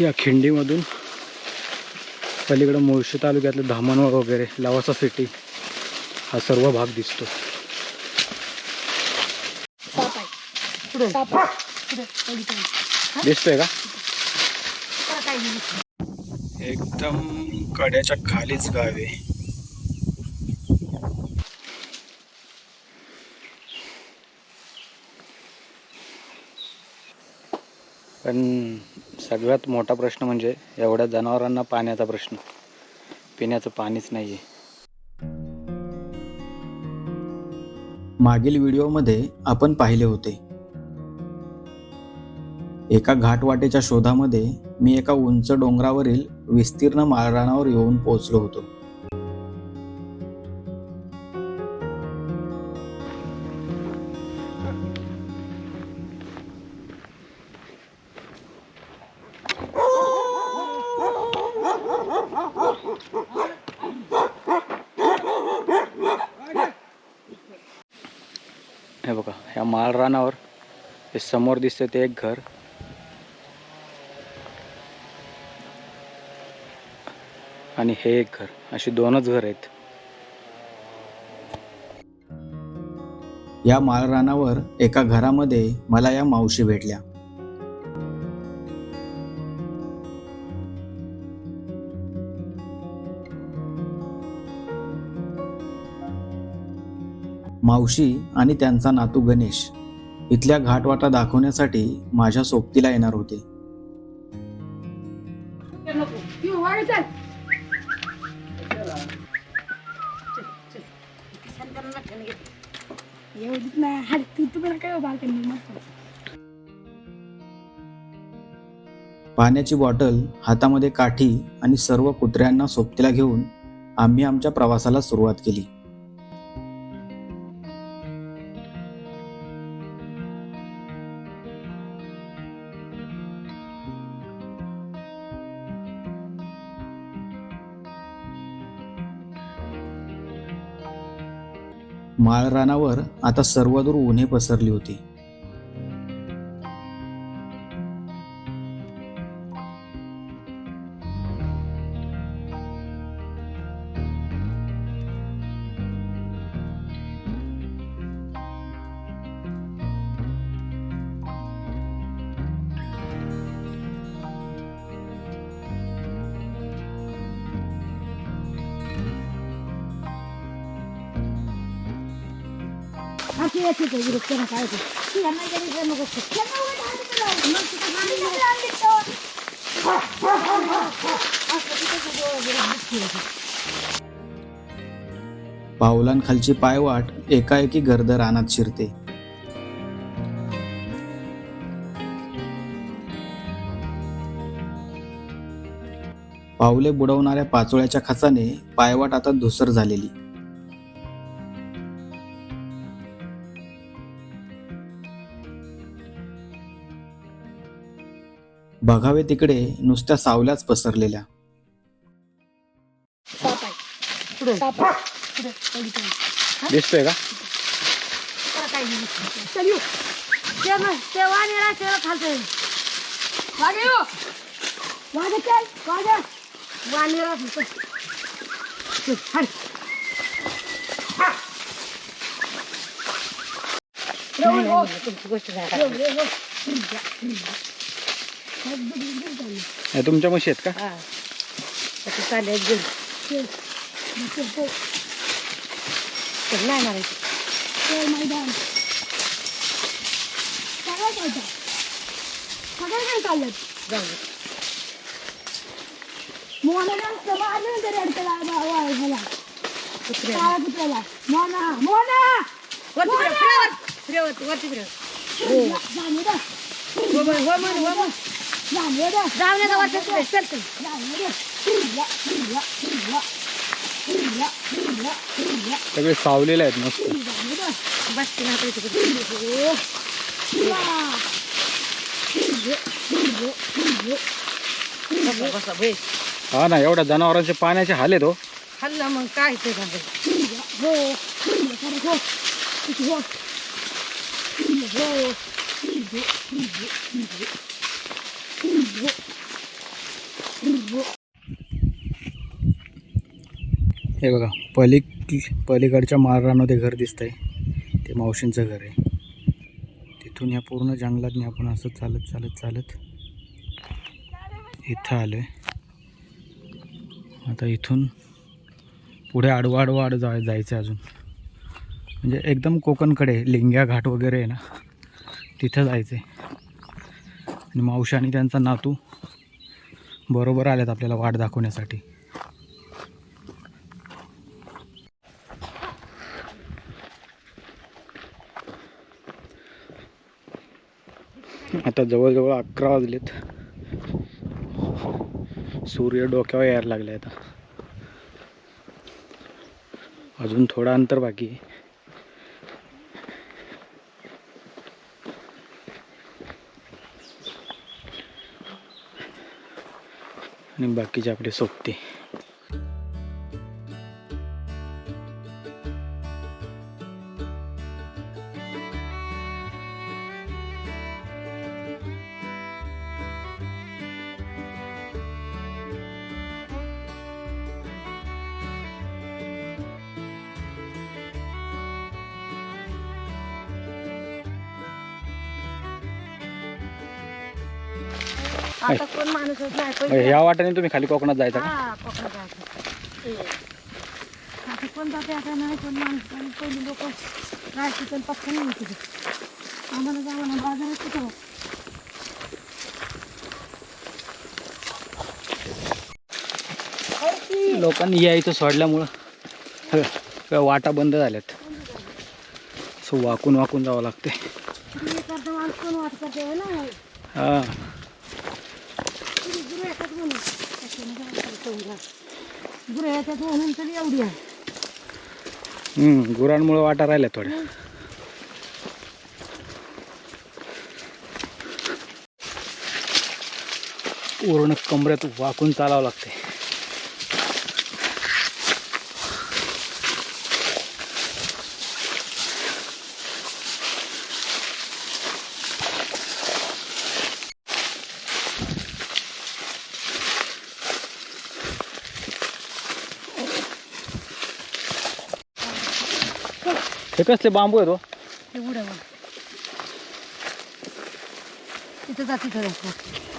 या खिंडीमधून पलीकडं मुळशी तालुक्यातलं धामणगाव वगैरे लवासा सिटी हा सर्व भाग दिसतो. दिसतोय का? एकदम कड्याच्या खालीच गाव आहे. पण सगळ्यात मोठा प्रश्न म्हणजे एवढ्या जनावरांना पाण्याचा प्रश्न. पिण्याचं पाणीच नाही आहे मागील व्हिडिओमध्ये आपण पाहिले होते. एका घाटवाटेच्या शोधामध्ये मी एका उंच डोंगरावरील विस्तीर्ण माळरानावर येऊन पोहोचलो होतो. समोर दिसते ते एक घर. आणि हे एक घर. अशी दोनच घर आहेत. या माळरानावर एका घरामध्ये मला या मावशी भेटल्या. मावशी आणि त्यांचा नातू गणेश. इथल्या घाटवाटा दाखवण्यासाठी माझ्या सोबतीला येणार होते. पाण्याची बॉटल हातामध्ये काठी आणि सर्व कुत्र्यांना सोबतीला घेऊन आम्ही आमच्या प्रवासाला सुरुवात केली. माळरानावर आता सर्वदूर उन्हे पसरली होती. पावलांखालची पायवाट एकाएकी गर्द रानात शिरते. पावले बुडवणाऱ्या पाचोळ्याच्या खचाने पायवाट आता धुसर झालेली. बघावे तिकडे नुसत्या सावल्याच पसरलेल्या. दिसतोय का त्याला हो. हे तुमच्या म्हशी आहेत का हा. आता चालेल, गेल. चल. चल, चल. चल, नाही मारायचं. चल, मैदान. सगळं चालतं. सगळं काय चाललं? जाऊ दे. मोना मारलं तरी. काळ्या कुत्र्याला. मोना. जाणे रे. सगळे सावलेले आहेत मस्त. हा ना एवढ्या जनावरांचे पाण्याचे हाल आहेत हो. खाल्लं मग काय ते का फिरला. हे बघा पली पलीकडच्या माळरामध्ये घर दिसतंय. ते मावशींचं घर आहे. तिथून या पूर्ण जंगलात आपण असं चालत चालत चालत इथं आलो आहे आता इथून पुढे आडवा आडवा आड जा जायचं आहे अजून. म्हणजे एकदम कोकणकडे लिंग्या घाट वगैरे आहे ना तिथं जायचं आहे आणि मावशी आणि त्यांचा नातू बरोबर आल्यात आपल्याला वाट दाखवण्यासाठी. आता जवळजवळ अकरा वाजलेत. सूर्य डोक्यावर यायला लागले आता. अजून थोडा अंतर बाकी आहे. आणि बाकीचे आपले सोबते. नाही पण या वाटेने तुम्ही खाली कोकणात जायचा का? हा कोकणात जायचं. आता कोण जाते आता नाही कोण माणूस आणि पहिली लोक काय तिथं पक्का नाही तिथे. आम्हाला जावं ना बाजारात कुठं लोकांनी यायचं सोडल्यामुळं सगळ्या वाटा बंद झाल्यात. असं वाकून वाकून जावं लागते तुम्ही करता माणूस कोण वाट करते ना? हा तुम्ही गुरु येतात म्हणून त्याच्याने काय म्हणून तरी एवढी आहे. हम्म, गुरांमुळे वाटा राहिल्या थोड्या. पूर्ण कमऱ्यात वाकून चालावं लागते हे कसले बांबू आहेत हो? ते उड्या मग तिथं जा तिथं जा.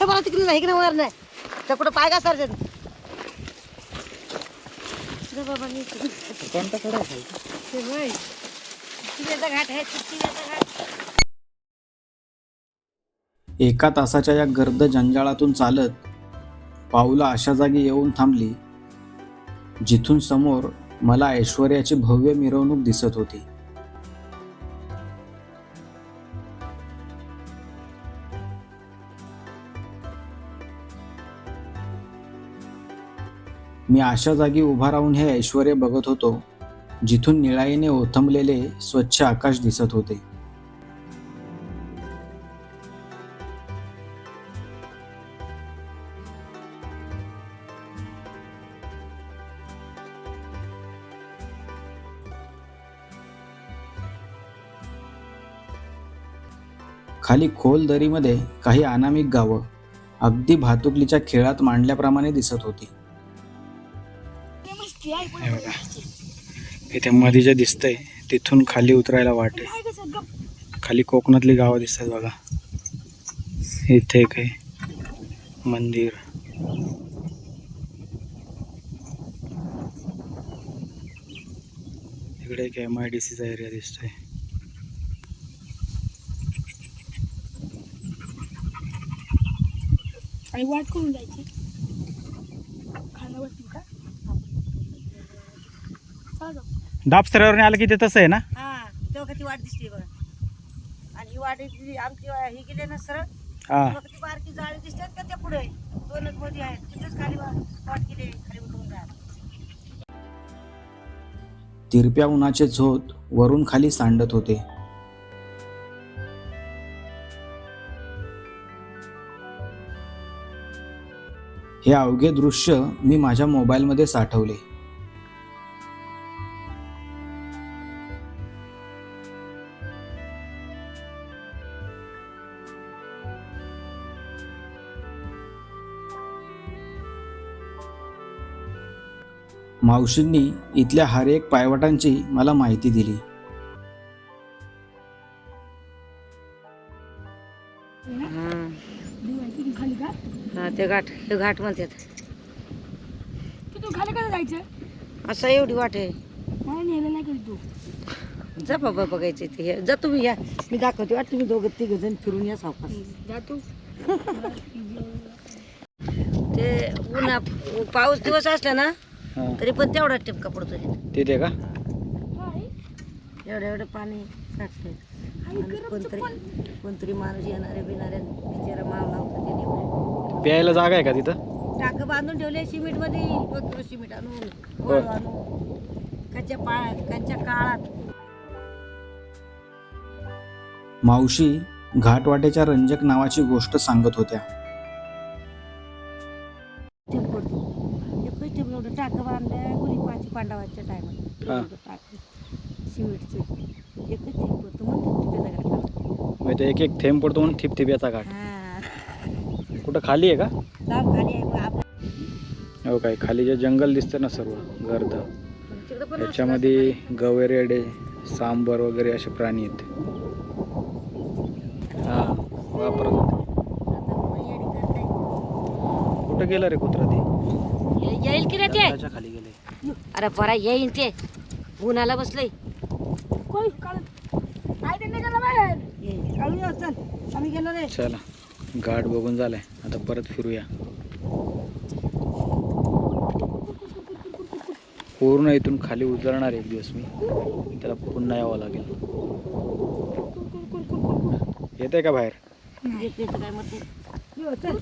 हे मला तिकडे नाही इकडे वर नाही. तर कुठं पाय का बाबा कोणता कडा ते होय. चिऱ्याचा घाट आहे घाट. एका तासाच्या या गर्द जंजाळातून चालत पाऊला अशा जागी येऊन थांबली जिथून समोर मला ऐश्वर्याची भव्य मिरवणूक दिसत होती. मी अशा जागी उभा राहून हे ऐश्वर बघत होतो जिथून निळाईने ओथंबलेले स्वच्छ आकाश दिसत होते. खाली खोल दरीमध्ये काही अनामिक गावं अगदी भातुकलीच्या खेळात मांडल्याप्रमाणे दिसत होती. हे बघा इथे मध्ये जे दिसतंय. तिथून खाली उतरायला वाट आहे. खाली कोकणातली गावं दिसतात बघा. इथे एक आहे. मंदिर. इकडे एक एम आय डी सीचा एरिया दिसतोय. आणि वाट करून जायची. खाण्यावर का? डाब स्तरावरून आलं की ते तसं आहे ना? हा तेव्हा ती वाट दिसते बघा आणि ही वाट जी आमची ही गेली ना सरळ. हा. तेव्हा ती बारकी जाळी दिसतात का त्या पुढे? दोनच मध्ये आहेत तिथेच खाली वा- वाट गेली खाली उतरून राहा तिरप्या उन्हाचे झोत वरून खाली सांडत होते. हे अवघे दृश्य मी माझ्या मोबाईलमध्ये साठवले. मावशींनी इथल्या हर एक पायवाटांची मला माहिती दिली. हा ते घाट हे घाट म्हणतात खाली कसं जायचं? असं एवढी वाट आहे. नाही नेलं नाही कधी तू. जा बाबा बघायचे ते. जा तुम्ही या. मी दाखवते वाट तुम्ही दोघं तिघ जण फिरून या सावकाश. जा तू. ते उन्हा पाऊस दिवस असला ना तरी पण तेवढा टिपका पडतो तिथे का? एवढं एवढं पाणी साठतंय आणि कोणतरी कोणतरी माणूस येणारे बिणारे बिचारा मावला होता त्याने प्यायला जागा आहे का तिथं? टाकं बांधून ठेवले सिमेंटमध्ये सिमेंट आणून होय. वाळू आणून कच्च्या पा कच्च्या काळात. मावशी घाटवाटेच्या रंजक नावाची गोष्ट सांगत होत्या. एक एक थेंब पडतो म्हणून ठिपठिप्याचा घाट. हा. कुठं खाली आहे का? लांब खाली आहे. मग हो काय खाली जे जंगल दिसतं ना सर्व गर्द. त्याच्यामध्ये गवेरेडे सांबर वगैरे असे प्राणी आहेत. हा वापरत होते. कुठं गेलं रे कुत्रा ते? येईल की रे ते? जंगलाच्या खाली गेले. अरे परा येईन ते. उन्हाला बसलंय. कोण काढ काय ते निघालं बाहेर? चल आम्ही गेलो रे. चला घाट बघून झालाय. आता परत फिरूया. पूर्ण इथून खाली उतरणार एक दिवस मी. त्याला पुन्हा यावं लागेल. येते का बाहेर? चल.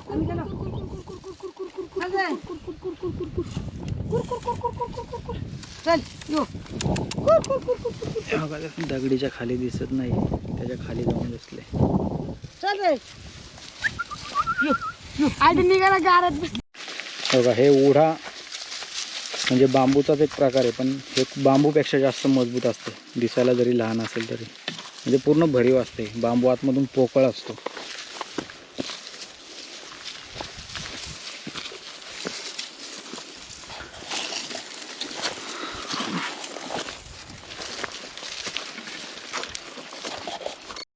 दगडीच्या खाली दिसत नाही. त्याच्याखाली जाऊन बसले. बघा हे ओढा म्हणजे बांबूचाच एक प्रकार आहे पण हे बांबूपेक्षा जास्त मजबूत असते. दिसायला जरी लहान असेल तरी. म्हणजे पूर्ण भरीव असते. बांबू आतमधून पोकळ असतो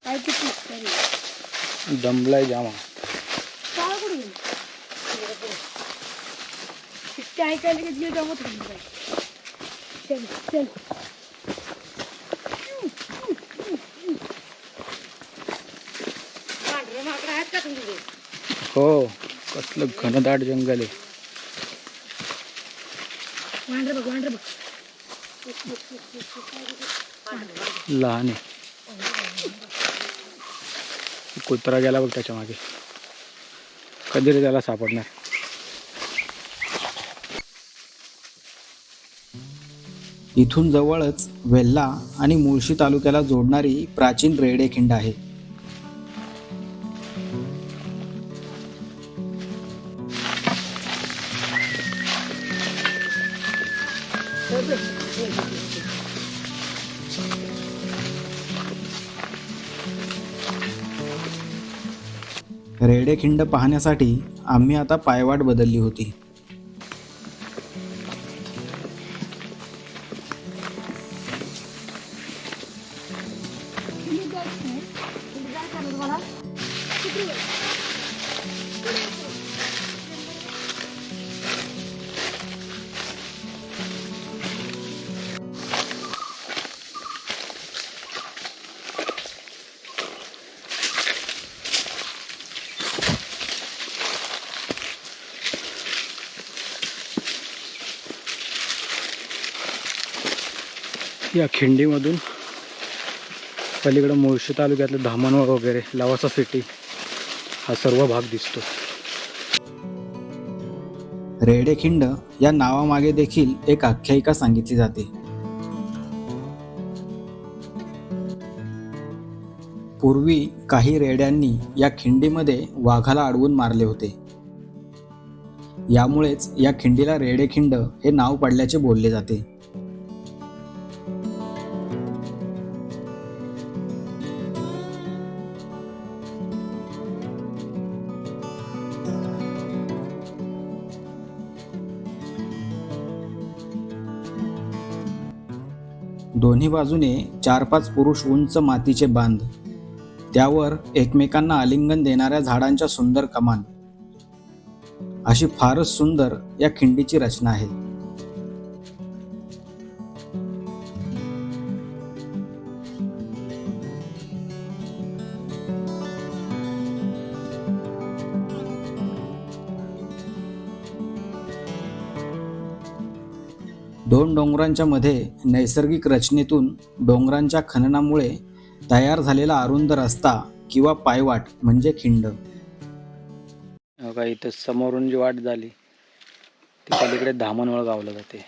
काय किती दमलाय जामा ऐकायला जमत चल चल. हो कसलं घनदाट जंगल आहे. लहान आहे. कुत्रा गेला बघ त्याच्यामागे. कधी त्याला सापडणार. इथून जवळच वेल्ला आणि मुळशी तालुक्याला जोडणारी प्राचीन रेडेखिंड आहे. रेडेखिंड पाहण्यासाठी आम्ही आता पायवाट बदलली होती. या खिंडीमधून पलीकडं मुळशी तालुक्यातलं धामणवाड वगैरे लवासा सिटी हा सर्व भाग दिसतो. रेडेखिंड या नावामागे देखील एक आख्यायिका सांगितली जाते. पूर्वी काही रेड्यांनी या खिंडीमध्ये वाघाला अडवून मारले होते. यामुळेच या खिंडीला रेडेखिंड हे नाव पडल्याचे बोलले जाते. दोन्ही बाजूने चार पाच पुरुष उंच मातीचे बांध. त्यावर एकमेकांना आलिंगन देणाऱ्या झाडांच्या सुंदर कमान. अशी फारच सुंदर या खिंडीची रचना आहे. दोन डोंगरांच्या मध्ये नैसर्गिक रचनेतून डोंगरांच्या खननामुळे तयार झालेला अरुंद रस्ता किंवा पायवाट म्हणजे खिंड. बघा इथं समोरून जी वाट झाली ती पलीकडे धामणवळ गावला जाते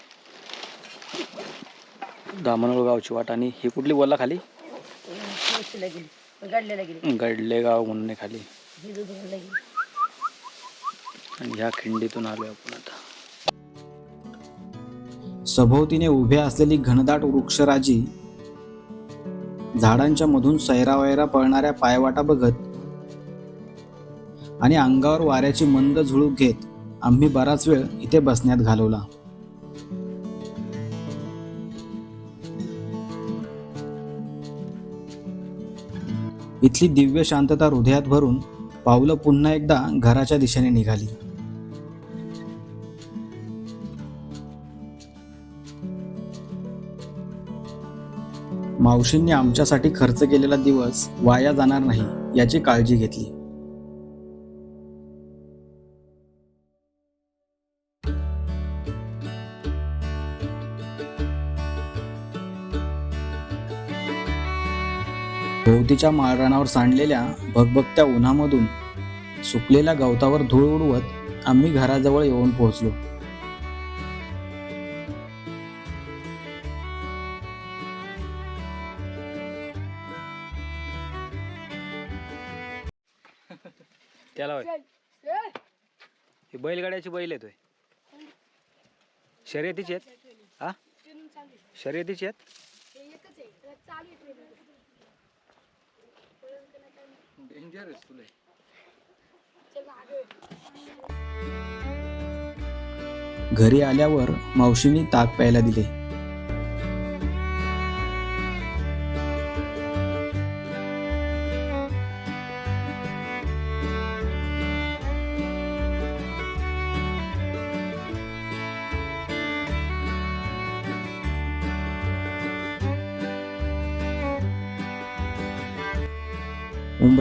धामणवळ गावची वाट आणि ही कुठली बोलला खाली? गडले गाव म्हणून खाली. आणि ह्या खिंडीतून आलोय आपण आता. सभोवतीने उभ्या असलेली घनदाट वृक्षराजी झाडांच्या मधून सैरावैरा पळणाऱ्या पायवाटा बघत आणि अंगावर वाऱ्याची मंद झुळूक घेत आम्ही बराच वेळ इथे बसण्यात घालवला. इथली दिव्य शांतता हृदयात भरून पावलं पुन्हा एकदा घराच्या दिशेने निघाली. मावशींनी आमच्यासाठी खर्च केलेला दिवस वाया जाणार नाही याची काळजी घेतली. भोवतीच्या माळरानावर सांडलेल्या भगभगत्या उन्हामधून सुकलेल्या गवतावर धूळ उडवत आम्ही घराजवळ येऊन पोहोचलो. बैलगाड्याची बैल येतोय. शर्यतीचे आहेत? हा? शर्यतीची आहेत? घरी आल्यावर मावशीने ताक प्यायला दिले.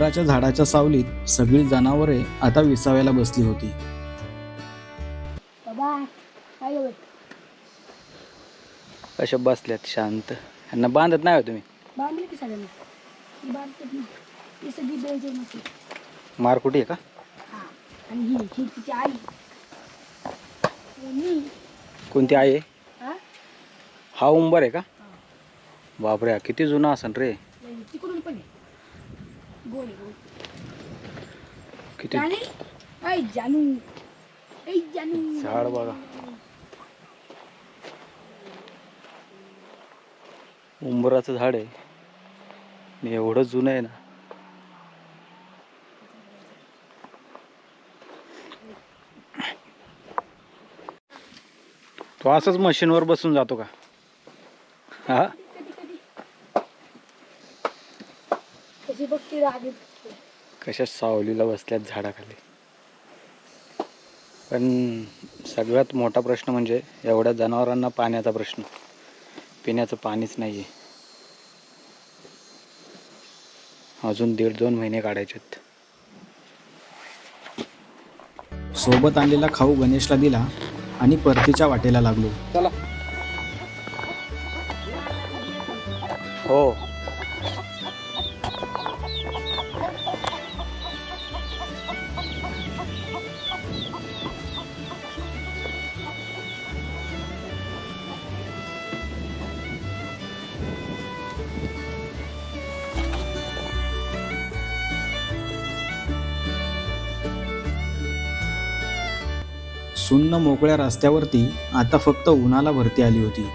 उंबराच्या झाडाच्या सावलीत सगळी जनावरे आता विसाव्याला बसली होती? कशा बसल्यात शांत? यांना बांधत नाही हो तुम्ही? बांधली की सगळ्यांना. ही बांधतात ना. ही सगळी द्यायची नसते मारकुटी आहे का? हा. आणि ही ही तिची आई. आणि मी. कोणती आई आहे? हा? हा उंबर आहे का? बापरे हा किती जुना असन रे. तिकडून पण आहे. किती? झाड बघा. उंबराचं झाड आहे. आणि एवढं जुनं आहे ना. तो असंच मशीनवर बसून जातो का? हा? कशी बघते राग. कशा सावलीला बसल्यात झाडाखाली. पण सगळ्यात मोठा प्रश्न म्हणजे एवढ्या जनावरांना पाण्याचा प्रश्न. पिण्याचं पाणीच नाही आहे अजून दीड दोन महिने काढायचेत. सोबत आणलेला खाऊ गणेशला दिला आणि परतीच्या वाटेला लागलो. चला हो. सुन्न मोकळ्या रस्त्यावरती आता फक्त उन्हाला भरती आली होती.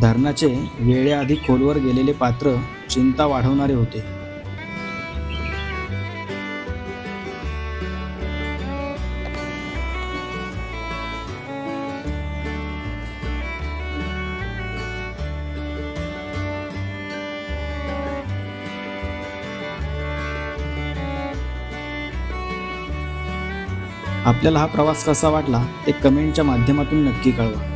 धरणाचे वेळेआधी खोलवर गेलेले पात्र चिंता वाढवणारे होते. आपल्याला हा प्रवास कसा वाटला ते कमेंटच्या माध्यमातून नक्की कळवा.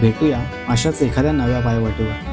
भेटूया अशाच एखाद्या नव्या पायवाटीवर.